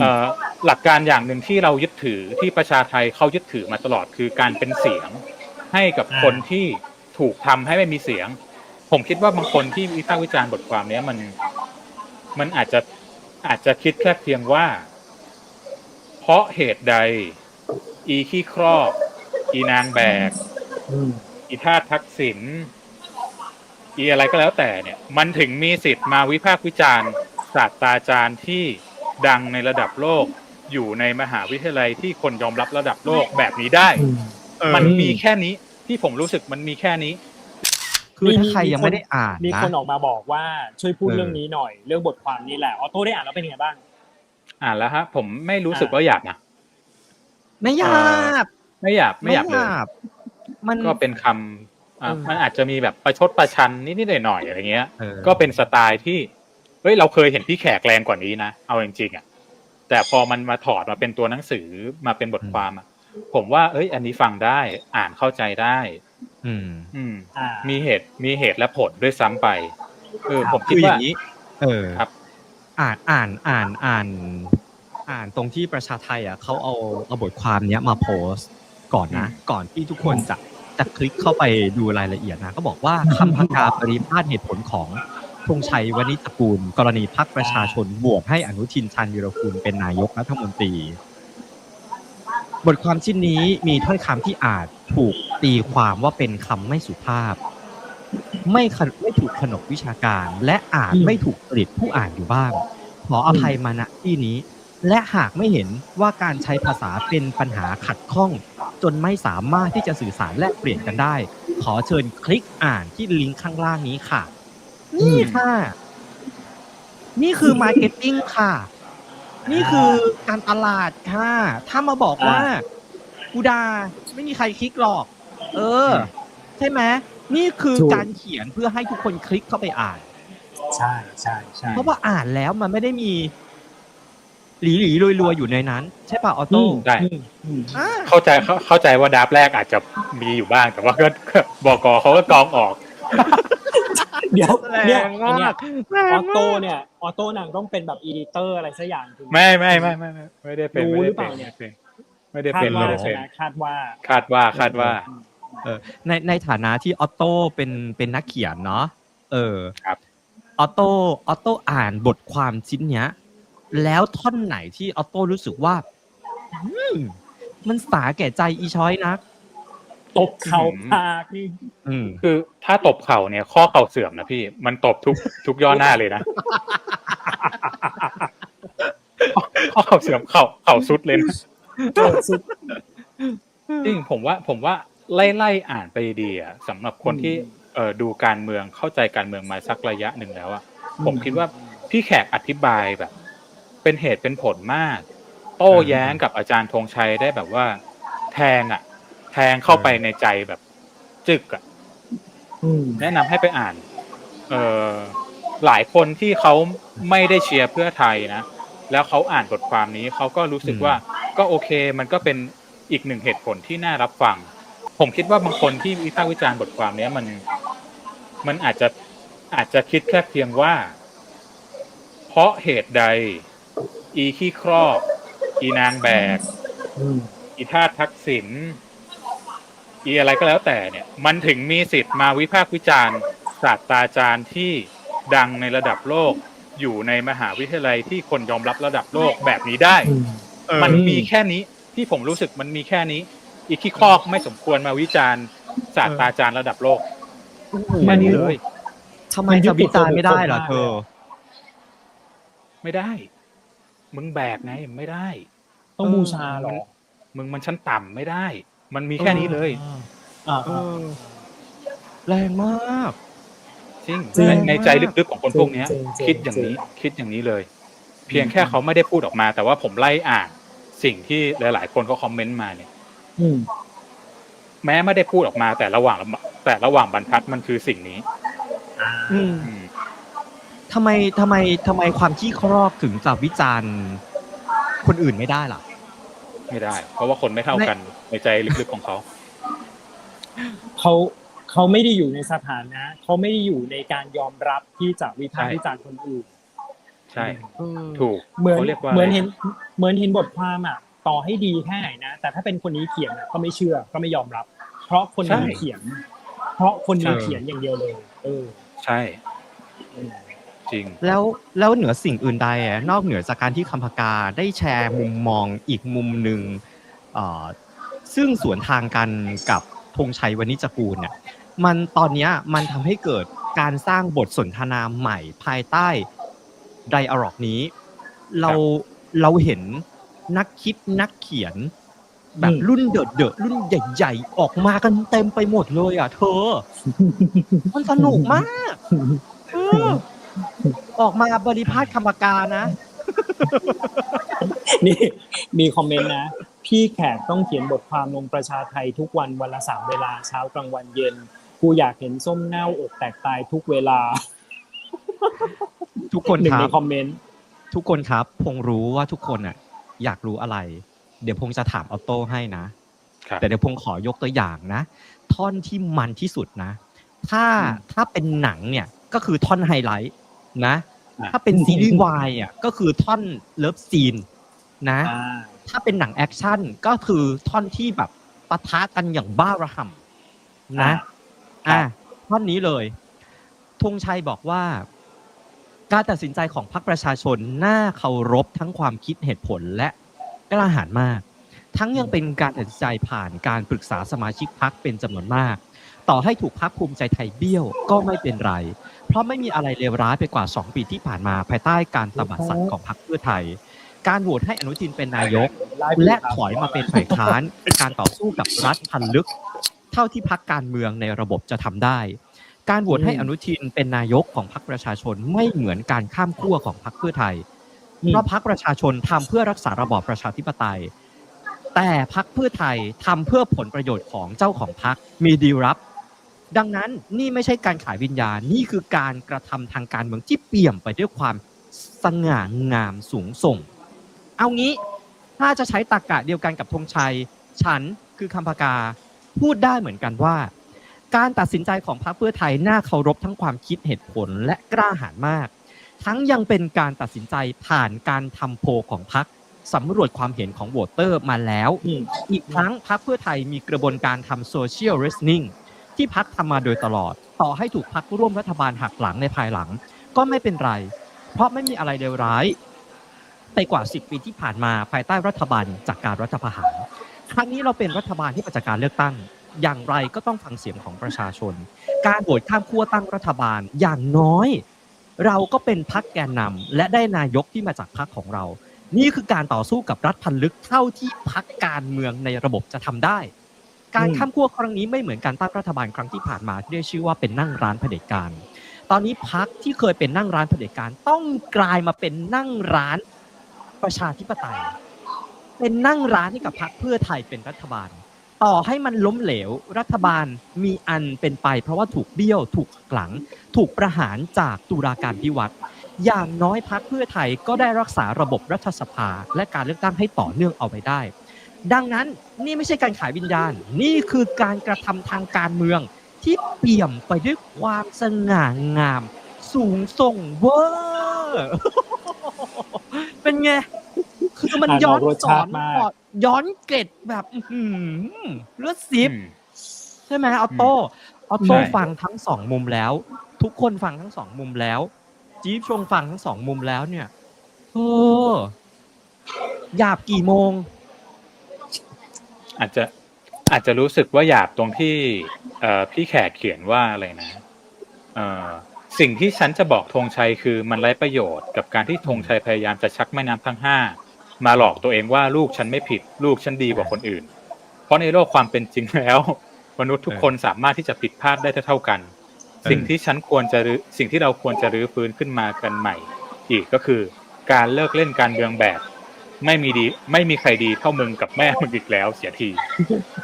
เอ่อหลักการอย่างหนึ่งที่เรายึดถือที่ประชาไทยเขายึดถือมาตลอดคือการเป็นเสียงให้กับคนที่ถูกทำให้ไม่มีเสียง ผมคิดว่าบางคนที่วิพากษ์วิจารณ์บทความเนี้ยมันมันอาจจะอาจจะคิดแค่เพียงว่า เพราะเหตุใด อีขี้ครอบ อีนางแบก อืม อีท่าสทักษิณอีอะไรก็แล้วแต่เนี่ย มันถึงมีสิทธิ์มาวิพากษ์วิจารณ์ศาสตราจารย์ที่ ดังในระดับโลก อยู่ในมหาวิทยาลัยที่คนยอมรับระดับโลกแบบนี้ได้อืมมันมีแค่นี้ที่ผมรู้สึกมันมีแค่นี้ คือถ้าใครยังไม่ได้อ่านมีนะคนออกมาบอกว่าช่วยพูดเออเรื่องนี้หน่อย เรื่องบทความนี้แหละออโต้ได้อ่านแล้วเป็นยังไงบ้าง อ่านแล้วฮะผมไม่รู้สึกว่าอยากนะไม่อยากไม่อยากไม่อยากเลยมันก็เป็นคำอะเออมันอาจจะมีแบบประชดประชันนิดๆหน่อยๆอะไรเงี้ยเออก็เป็นสไตล์ที่ เฮ้ยเราเคยเห็นพี่แขกแรงกว่านี้นะเอาจริงๆอะ แต่พอมันมาถอดมาเป็นตัวหนังสือมาเป็นบทความอะ ผมว่า เอ้ย อันนี้ฟังได้อ่านเข้าใจได้ อืม อืมอ่ามีเหตุมีเหตุและผลด้วยซ้ำไปเออผมคิคืดออว่าย่างนี้ เออครับ อ่านอ่านอ่านอ่าน อ่านตรงที่ประชาไทยอะเขาเอาเอาบทความเนี้ยมาโพสต์ก่อนนะ ก่อนที่ทุกคนจะจะคลิกเข้าไปดูรายละเอียดนะ ก็บอกว่าคำพกาปริพาทเหตุผลของ ธงชัยวณิชกูล กรณีพักประชาชนบวกให้อนุทินชาญวีรกูลเป็นนายกรัฐมนตรี บทความชิ้นนี้มีถ้อยคำที่อาจถูกตีความว่าเป็นคำไม่สุภาพ ไม่ขนไม่ถูกขนบวิชาการ และอาจอืมไม่ถูกจริตผู้อ่านอยู่บ้าง ขออภัยมาณที่นี้ และหากไม่เห็นว่าการใช้ภาษาเป็นปัญหาขัดข้อง จนไม่สามารถที่จะสื่อสารและเปลี่ยนกันได้ ขอเชิญคลิกอ่านที่ลิงก์ข้างล่างนี้ค่ะ นี่ค่ะ นี่คือมาร์เก็ตติ้งค่ะ นี่คือการตลาดค่ะ ถ้ามาบอกว่าอ่ากูดาไม่มีใครคลิกหรอก เออ ใช่ไหมนี่คือถูกการเขียนเพื่อให้ทุกคนคลิกเข้าไปอ่าน ใช่ใช่ใช่เพราะว่าอ่านแล้วมันไม่ได้มี หลีหลีรวยรวยๆอยู่ในนั้น ใช่ป่ะออโต้ได้อืมอืมอ่าเข้าใจเข้าเข้าใจว่าดับแรกอาจจะมีอยู่บ้าง แต่ว่าก็ก็บอกอเขาก็กรองออก เดี๋ยวแรเนี่ยงอันมาเนี้ยกแรงออมาโต้กเนี่ยออโต้นางต้องเป็นแบบอีดิเตอร์อะไรสักอย่างถูกไหมไม่ไม่ไม่ไม่ไม่ไม่ได้เป็นรู้ไม่หรืได้อเปเป็นล่าเนี่ยไม่ได้คาเป็ดนว่าไม่ได้ใช่เป็นไหมคาดว่าคาดว่าคาดว่าเออในในฐานะที่ออโต้เป็นเป็นนักเขียนเนาะเออครับออโต้ออโต้อ่านบทความชิ้นเนี้ย แล้วท่อนไหนที่ออโต้รู้สึกว่าอืมมันสาแก่ใจอีช้อยนัก ตบเข่าพากนี่อืมคือถ้าตบเข่าเนี่ย ข้อเข่าเสื่อมนะพี่ มันตบทุกทุกย่อหน้าเลยนะข้อเข่าเสื่อมเข่าเข่าสุดเลยนะเออสุดจริงผมว่า ผมว่าไล่ไล่อ่านไปดีอะสำหรับคนที่อืมเออดูการเมืองเข้าใจการเมืองมาสักระยะหนึ่งแล้วอะผมคิดว่าพี่แขกอธิบายแบบ เป็นเหตุเป็นผลมาก โต้แย้งกับอาจารย์ธงชัยได้แบบว่า แทงอะ แทงเข้าไปในใจแบบ จึกอะอืมแนะนำให้ไปอ่าน เออหลายคนที่เขาไม่ได้เชียร์เพื่อไทยนะ แล้วเขาอ่านบทความนี้เขาก็รู้สึกอืมว่า ก็โอเค มันก็เป็นอีกหนึ่งเหตุผลที่น่ารับฟัง ผมคิดว่าบางคนที่วิพากษ์วิจารณ์บทความเนี้ยมัน มันอาจจะอาจจะคิดแค่เพียงว่า เพราะเหตุใด อีขี้ครอบ อีนางแบกอืมอีท่าสทักษิณ อีอะไรก็แล้วแต่เนี่ย มันถึงมีสิทธิ์มาวิพากษ์วิจารณ์ศาสตราจารย์ที่ดังในระดับโลก อยู่ในมหาวิทยาลัยที่คนยอมรับระดับโลกแบบนี้ได้อืมมันมีแค่นี้ที่ผมรู้สึกมันมีแค่นี้ อีกที่คอกไม่สมควรมาวิจารณ์ศาสตราจารย์ระดับโลกแค่นี้เลยทำไมจะวิจารณ์ไม่ได้เหรอเธอ ไม่ได้ มึงแบกไงไม่ได้ ต้องบูชาเหรอมึงมันชั้นต่ำไม่ได้ มันมีแค่นี้เลยอ่าเออแรงมากจริงจริงในในใจลึกๆของคนพวกเนี้ย จริงจริงคิดอย่างนี้จริงคิดอย่างนี้เลย เพียงแค่เขาไม่ได้พูดออกมา แต่ว่าผมไล่อ่านสิ่งที่หลาย ๆ คนเขาคอมเมนต์มาเนี่ย อืม แม้ไม่ได้พูดออกมา แต่ระหว่างแต่ระหว่างบรรทัดมันคือสิ่งนี้ อืมอืม ทำไมทำไมทำไมความขี้ครอบถึงจะวิจารณ์คนอื่นไม่ได้ล่ะ ไม่ได้ เพราะว่าคนไม่เท่ากันในใจลึกๆของเขา เขาเขาไม่ได้อยู่ในสถานะ เขาไม่ได้อยู่ในการยอมรับที่จะวิพากษ์ใช่วิจารณ์คนอื่น ใช่ช่เออถูกเหมือนเขาเรียกว่าเหมือนอะไรเห็นเหมือนเห็นบทความอะ ต่อให้ดีแค่ไหนนะแต่ถ้าเป็นคนนี้เขียนอะก็ไม่เชื่อก็ไม่ยอมรับ เพราะคนนี้เขียน เพราะคนนี้เขียนอย่างเดียวเลย เออ ใช่อืม จริง แล้วแล้วเหนือสิ่งอื่นใดอะนอกเหนือจากการที่คำพกาได้แชร์มุมมองอีกมุมหนึ่งเอ่อซึ่งสวนทางกันกับธงชัยวณิจกูลเนี่ยมันตอนเนี้ยมันทำให้เกิดการสร้างบทสนทนาใหม่ภายใต้ไดอะล็อกนี้ เราเราเห็นนักคิดนักเขียน แบบอืมรุ่นเดอะเดอะรุ่นใหญ่ๆ ออกมากันเต็มไปหมดเลยอะเธอ มันสนุกมากเออ ออกมาบริพาทคำปากานะ นี่มีคอมเมนต์นะ พี่แขกต้องเขียนบทความลงประชาไทยทุกวันวันละสามเวลาเช้ากลางวันเย็น กูอยากเห็นส้มเน่าอกแตกตายทุกเวลา ทุกคนหนึ่คงรัในบคอมเมนต์ทุกคนครับ พงรู้ว่าทุกคนอะ อยากรู้อะไร เดี๋ยวพงจะถามออโต้ให้นะครับแต่เดี๋ยวพงขอยกตัวอย่างนะ ท่อนที่มันที่สุดนะ ถ้าถ้าเป็นหนังเนี่ยก็คือท่อนไฮไลท์ นะอะถ้าเป็นซีรีส์วายอะก็คือท่อนเลิฟซีนนะอ่าถ้าเป็นหนังแอคชั่นก็คือท่อนที่แบบปะทะกันอย่างบ้าระห่ำนะ อ่าอะท่อนนี้เลยธงชัยบอกว่า การตัดสินใจของพรรคประชาชนน่าเคารพทั้งความคิดเหตุผลและกล้าหาญมาก ทั้งยังเป็นการตัดสินใจผ่านการปรึกษาสมาชิกพรรคเป็นจำนวนมาก ต่อให้ถูกพรรคภูมิใจไทยเบี้ยวก็ไม่เป็นไร เพราะไม่มีอะไรเลวร้ายไปกว่า 2 ปีที่ผ่านมาภายใต้การตบัดสัตว์ของพรรคเพื่อไทย การโหวตให้อนุทินเป็นนายก และถอยมาเป็นฝ่ายค้านการต่อสู้กับรัฐพันลึก เท่าที่พักการเมืองในระบบจะทำได้ การโหวตให้อนุทินเป็นนายกของพรรคประชาชนไม่เหมือนการข้ามขั้วของพรรคเพื่อไทยเพราะพรรคประชาชนทำเพื่อรักษาระบอบประชาธิปไตย แต่พรรคเพื่อไทยทำเพื่อผลประโยชน์ของเจ้าของพรรคมีดีลรับ ดังนั้นนี่ไม่ใช่การขายวิญญาณ นี่คือการกระทำทางการเมืองที่เปี่ยมไปด้วยความสง่างามสูงส่ง เอางี้ถ้าจะใช้ตรรกะเดียวกันกับธงชัย ฉันคือคำพกาพูดได้เหมือนกันว่า การตัดสินใจของพรรคเพื่อไทยน่าเคารพทั้งความคิดเหตุผลและกล้าหาญมาก ทั้งยังเป็นการตัดสินใจผ่านการทำโพลของพรรคสำรวจความเห็นของโหวตเตอร์มาแล้วอืมอีกครั้งพรรคเพื่อไทยมีกระบวนการทำโซเชียล i s t e n i n g ที่พักทำมาโดยตลอด ต่อให้ถูกพักร่วมรัฐบาลหักหลังในภายหลัง ก็ไม่เป็นไร เพราะไม่มีอะไรเลวร้าย ไปกว่า 10 ปีที่ผ่านมาภายใต้รัฐบาลจากการรัฐประหารครั้งนี้เราเป็นรัฐบาลที่มาจากการเลือกตั้ง อย่างไรก็ต้องฟังเสียงของประชาชน การโหวตข้ามขั้วตั้งรัฐบาลอย่างน้อย เราก็เป็นพักแกนนำและได้นายกที่มาจากพักของเรา นี่คือการต่อสู้กับรัฐพันลึกเท่าที่พักการเมืองในระบบจะทำได้ การอืมข้ามขั้วครั้งนี้ไม่เหมือนการตั้งรัฐบาลครั้งที่ผ่านมาที่ได้ชื่อว่าเป็นนั่งร้านเผด็จการ ตอนนี้พักที่เคยเป็นนั่งร้านเผด็จการต้องกลายมาเป็นนั่งร้านประชาธิปไตย เป็นนั่งร้านให้กับพรรคเพื่อไทยเป็นรัฐบาล ต่อให้มันล้มเหลวรัฐบาลมีอันเป็นไป เพราะว่าถูกเบี้ยวถูกหลัง ถูกประหารจากตุลาการพิวัตรอย่างน้อยพักเพื่อไทยก็ได้รักษาระบบรัฐสภาและการเลือกตั้งให้ต่อเนื่องเอาไว้ได้ ดังนั้นนี่ไม่ใช่การขายวิญญาณ นี่คือการกระทำทางการเมืองที่เปี่ยมไปด้วยความสง่างาม สูงส่งเวอร์เป็นไง คือมันอ่านย้อนออกรสสอชานติมากก่อนย้อนเกร็ดแบบอื้อหือเลือดซิบอืมใช่ไหมออโต้ออโต้ใช่ฟังทั้งสองมุมแล้ว ทุกคนฟังทั้งสองมุมแล้ว จี๊บชงฟังทั้งสองมุมแล้วเนี่ยเออหยาบกี่โมง อาจจะอาจจะรู้สึกว่าหยาบตรงที่เอ่อพี่แขกเขียนว่าอะไรนะเอ่อสิ่งที่ฉันจะบอกธงชัยคือมันไร้ประโยชน์กับการที่ธงชัยพยายามจะชักแม่น้ำทั้งห้ามาหลอกตัวเองว่าลูกฉันไม่ผิด ลูกฉันดีกว่าคนอื่น เพราะในโลกความเป็นจริงแล้ว มนุษย์ทุกคนสามารถที่จะผิดพลาดได้เท่ากัน สิ่งที่ฉันควรจะรื้อสิ่งที่เราควรจะรื้อฟื้นขึ้นมากันใหม่ อีกก็คือ การเลิกเล่นการเมืองแบบ ไม่มีดี ไม่มีใครดีเท่ามึงกับแม่มึงอีกแล้วเสียที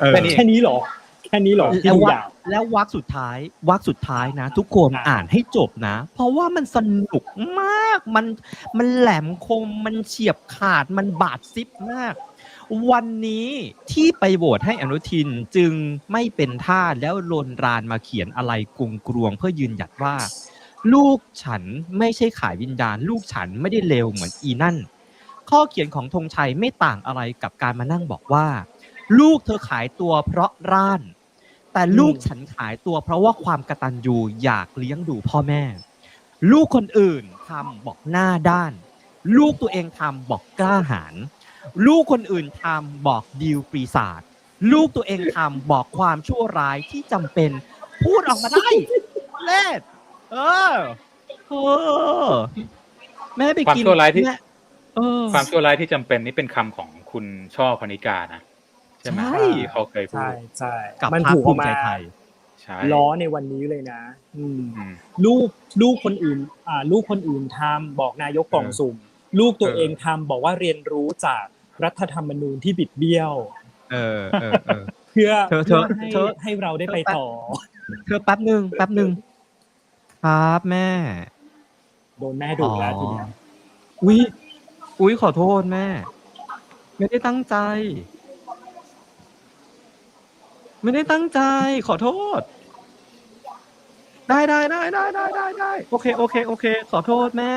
เออ แค่นี้แค่นี้เหรอ แค่นี้เหรอที่แล้วดูวัยากวแล้ววักสุดท้ายวักสุดท้ายนะ ทุกคนอะอ่านให้จบนะ เพราะว่ามันสนุกมากมันมันแหลมคมมันเฉียบขาดมันบาดซิบมาก วันนี้ที่ไปโหวตให้อนุทินจึงไม่เป็นท่าแล้วลนรานมาเขียนอะไรกรุงกรวงเพื่อยืนหยัดว่า ลูกฉันไม่ใช่ขายวิญญาณ ลูกฉันไม่ได้เลวเหมือนอีนั่น ข้อเขียนของธงชัยไม่ต่างอะไรกับการมานั่งบอกว่า ลูกเธอขายตัวเพราะร่าน แต่ลูกฉันขายตัวเพราะว่าความกตัญญูอยากเลี้ยงดูพ่อแม่ ลูกคนอื่นทำบอกหน้าด้าน ลูกตัวเองทำบอกกล้าหาญลูกคนอื่นทำบอกดีลปีศาจลูกตัวเองทำบอกความชั่วร้ายที่จำเป็นพูดออกมาได้เล่นเออเออแม่ไปความกินชั่วร้ายที่แม่ เออ ความชั่วร้ายที่จำเป็นนี่เป็นคำของคุณช่อพนิกานะใช่ไหมใช่ ที่เขาเคยพูใช่ดใช่กับมันพรรคถูกภูเอามิใจมาไทย ใช่ล้อในวันนี้เลยนะ อืม อืม ลูกลูกคนอื่นอ่าลูกคนอื่นทำบอกนายกกล่องสุ่ม ลูกตัวเออ เองทำบอกว่าเรียนรู้จากรัฐธรรมนูญที่บิดเบี้ยว เออเออเออ เพื่อเธอเธเพื่ออให้เธอ ให้เราได้ไปต่อ เธอแป๊บหนึ่งแป๊บหนึ่งครับแม่ โดนแม่ดุแล้วอ๋อทีเนี้ย อุ้ย อุ้ยขอโทษแม่ ไม่ได้ตั้งใจ ไม่ได้ตั้งใจ ขอโทษ ได้ได้ได้ได้ได้ได้ได้โอเค โอเค โอเค ขอโทษแม่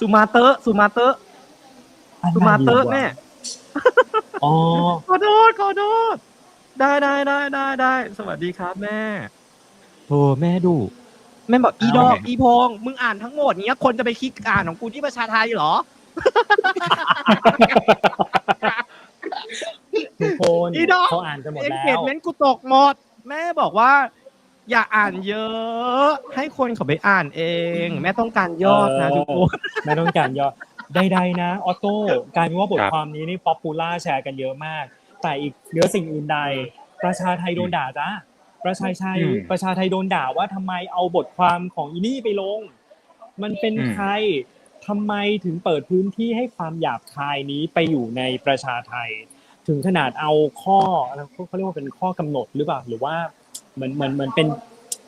สุมาเตอร์สุมาเตอร์สุมาเตอร์แม่ อ๋อ ขอโทษขอโทษ ได้ได้ได้ได้ได้สวัสดีครับแม่โอ้แม่ดูแม่บอกอีดอกเอาไงอีพงมึงอ่านทั้งหมดเนี้ยคนจะไปคลิกอ่านของกูที่ประชาไทยเหรอ ทุกคนอีดอก เขาอ่านกันหมดเอ็นแล้เกจว เมนต์กูตกหมด แม่บอกว่า อย่าอ่านเยอะ ให้คนเขาไปอ่านเอง แม่ต้องการยอดนะเออทุกคน ไม่ต้องการย่อใดๆนะ ออโต้กลายเป็นว่าบทครับ ความนี้นี่ป๊อปปูล่าแชร์กันเยอะมาก แต่อีกเหนือสิ่งอื่นใด ประชาไทยโดนด่าจ้าประชาไทยอืมประชาไทยโดนด่าว่าทำไมเอาบทความของอีนี่ไปลง มันเป็นอืม ใคร ทำไมถึงเปิดพื้นที่ให้ความหยาบคายนี้ไปอยู่ในประชาไทย ถึงขนาดเอาข้ออะไรเขาเรียกว่าเป็นข้อกำหนดหรือเปล่าหรือว่าเหมือนเหมือนเหมือนเป็น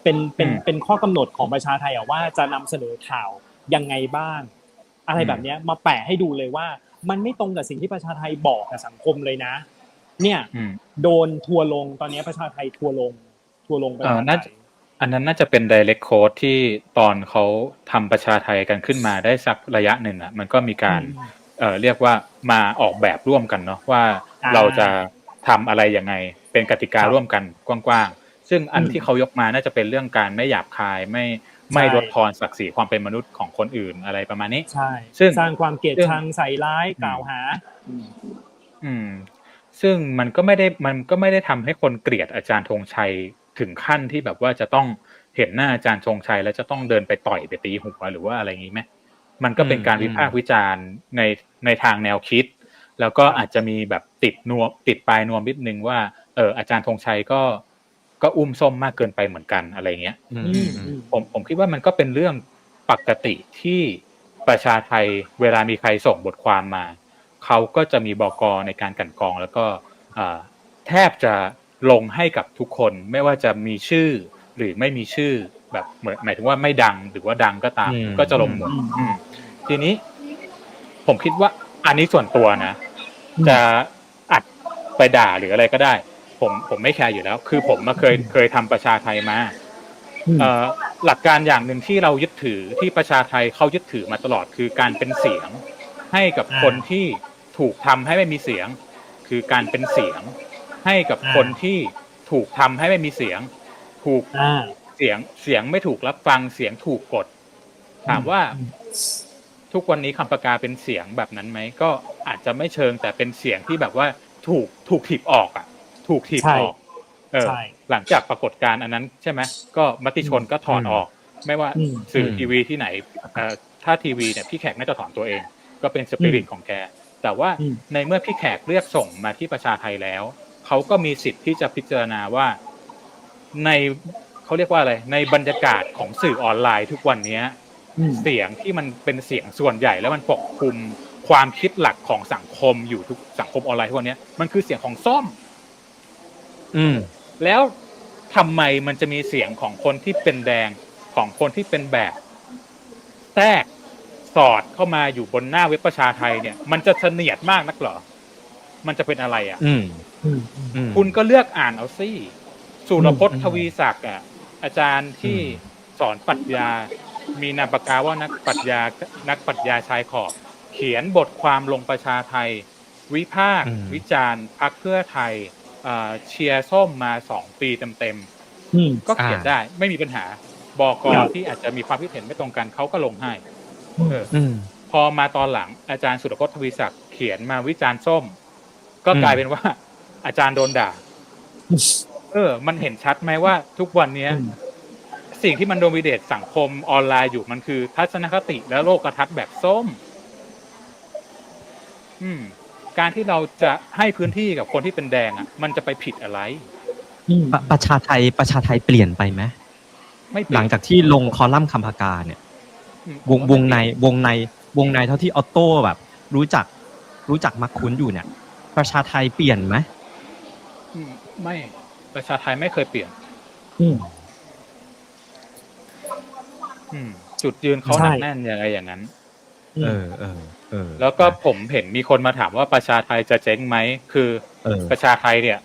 เป็นเป็นอืมเป็นข้อกำหนดของประชาไทยอะว่าจะนำเสนอข่าวยังไงบ้าง อะไรอืมแบบเนี้ยมาแปะให้ดูเลยว่า มันไม่ตรงกับสิ่งที่ประชาไทยบอกกับสังคมเลยนะ เนี่ยอืมโดนทัวร์ลงตอนนี้ประชาไทยทัวร์ลงทัวร์ลงประชาเออไทน่ายจะ อันนั้นน่าจะเป็น direct code ที่ตอนเขาทำประชาไทยกันขึ้นมาได้สักระยะหนึ่งอะ มันก็มีการอืมเอ่อเรียกว่ามาออกแบบร่วมกันเนาะว่าอ่าเราจะทำอะไรยังไง เป็นกติกาครับร่วมกันกว้างๆ ซึ่งอันอืมที่เขายกมาน่าจะเป็นเรื่องการไม่หยาบคายไม่ไม่ใช่ลดทอนศักดิ์ศรีความเป็นมนุษย์ของคนอื่นอะไรประมาณนี้ใช่ซึ่งสร้างความเกลียดซึ่งชังใส่ร้ายกล่าวหา อืม ซึ่งมันก็ไม่ได้มันก็ไม่ได้ทำให้คนเกลียดอาจารย์ธงชัย ถึงขั้นที่แบบว่าจะต้องเห็นหน้าอาจารย์ธงชัย แล้วจะต้องเดินไปต่อยไปตีหัวหรือว่าอะไรอย่างนี้ไหมมันก็เป็นการอืมวิพากษ์วิจารณ์ในในทางแนวคิด แล้วก็อาจจะมีแบบติดนวมติดปลายนวมนิดนึงว่าเอออาจารย์ธงชัยก็ก็อุ้มส้มมากเกินไปเหมือนกันอะไรเงี้ยอืมอืมอือืมมผมผมคิดว่ามันก็เป็นเรื่องปกติที่ประชาไทยเวลามีใครส่งบทความมา เขาก็จะมีบอกอในการกลันกรอง แล้วก็อ่าแทบจะ ลงให้กับทุกคนไม่ว่าจะมีชื่อหรือไม่มีชื่อแบบเหมือนหมายถึงว่าไม่ดังหรือว่าดังก็ตามอืมก็จะลงหมดอืมอืมทีนี้ผมคิดว่าอันนี้ส่วนตัวนะอืมจะอัดไปด่าหรืออะไรก็ได้ ผมผมไม่แคร์อยู่แล้ว คือผมมาเคยเคยทำประชาไทยมาอืมเอ่อหลักการอย่างหนึ่งที่เรายึดถือที่ประชาไทยเขายึดถือมาตลอดคือการเป็นเสียงให้กับอ่าคนที่ถูกทำให้ไม่มีเสียง คือการเป็นเสียง ให้กับอ่าคนที่ถูกทำให้ไม่มีเสียง ถูกอ่าเสียงเสียงไม่ถูกรับฟังเสียงถูกกด ถามว่าอืมทุกวันนี้คำประกาเป็นเสียงแบบนั้นไหมก็อาจจะไม่เชิงแต่เป็นเสียงที่แบบว่าถูกถูกถีบออกอะ ถูกถีบใช่ออกเออใช่หลังจากปรากฏการณ์อันนั้นใช่ไหมก็มติชนก็ถอนอืมออก ไม่ว่าอืมสื่ออมทีวีที่ไหนเอ่อถ้าทีวีเนี่ยพี่แขกน่าจะถอนตัวเอง ก็เป็นสปิริตอืมของแกแต่ว่าอืมในเมื่อพี่แขกเรียกส่งมาที่ประชาไทยแล้ว เขาก็มีสิทธิ์ที่จะพิจารณาว่าในเขาเรียกว่าอะไร ในบรรยากาศของสื่อออนไลน์ทุกวันเนี้ยอืมเสียงที่มันเป็นเสียงส่วนใหญ่ แล้วมันปกคลุมความคิดหลักของสังคมอยู่ทุกสังคมออนไลน์ทุกวันเนี้ยมันคือเสียงของส้ม อืม แล้วทำไมมันจะมีเสียงของคนที่เป็นแดงของคนที่เป็นแบบแทรกสอดเข้ามาอยู่บนหน้าเว็บประชาไทยเนี่ย มันจะเสนียดมากนักเหรอ มันจะเป็นอะไรอะอืมอืมอืมอืม คุณก็เลือกอ่านเอาสิสุรพจอืน์มทวีศักดิ์อะ อาจารย์ที่อืมสอนปรัชญา มีนามปากกาว่านักปรัชญา นักปรัชญาชายขอบ เขียนบทความลงประชาไทย วิพากษ์อืม วิจารณ์พักเพื่อไทยเอ่อเชียร์ส้มมาสองปีเต็มอืม ๆ ก็เขียนได้ไม่มีปัญหา บอกกครับที่อาจจะมีความคิดเห็นไม่ตรงกันเขาก็ลงให้เออ อืม พอมาตอนหลังอาจารย์สุรพจน์ทวีศักดิ์เขียนมาวิจารณ์ส้ม ก็อืมกลายเป็นว่า อาจารย์โดนด่า เออ มันเห็นชัดไหมว่าทุกวันเนี้ยอืมสิ่งที่มันโดมิเดตสังคมออนไลน์อยู่มันคือ ทัศนคติและโลกทัศน์แบบส้ม อืม การที่เราจะให้พื้นที่กับคนที่เป็นแดงอะ มันจะไปผิดอะไรอืมปะประชาไทยประชาไทยเปลี่ยนไปไหมไม่เปลี่หยลันงจากที่ลงคอลัมน์คำพากาเนี่ยอืมวงวงในวงในวงในเท่าที่ออโต้แบบ รู้จักรู้จักมักคุ้นอยู่เนี่ย ประชาไทยเปลี่ยนไหมอืมไม่ประชาไทยไม่เคยเปลี่ยน อืม อืม จุดยืนเขาใช่หนักแน่นยังไงอย่างนั้น เออเออเออแล้วก็ผมเห็นมีคนมาถามว่าประชาไทยจะเจ๊งไหมคือเออ ประชาไทยเนี่ย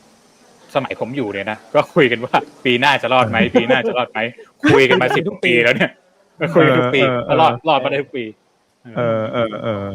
สมัยผมอยู่เนี่ยนะก็คุยกันว่า ปีหน้าจะรอดไหมปีหน้าจะรอดไหมคุยกันมาสิบปีแล้วเนี่ยคุยกันทุกปีเออเออก็รอดรอดมาได้ทุกปี เออเออเออ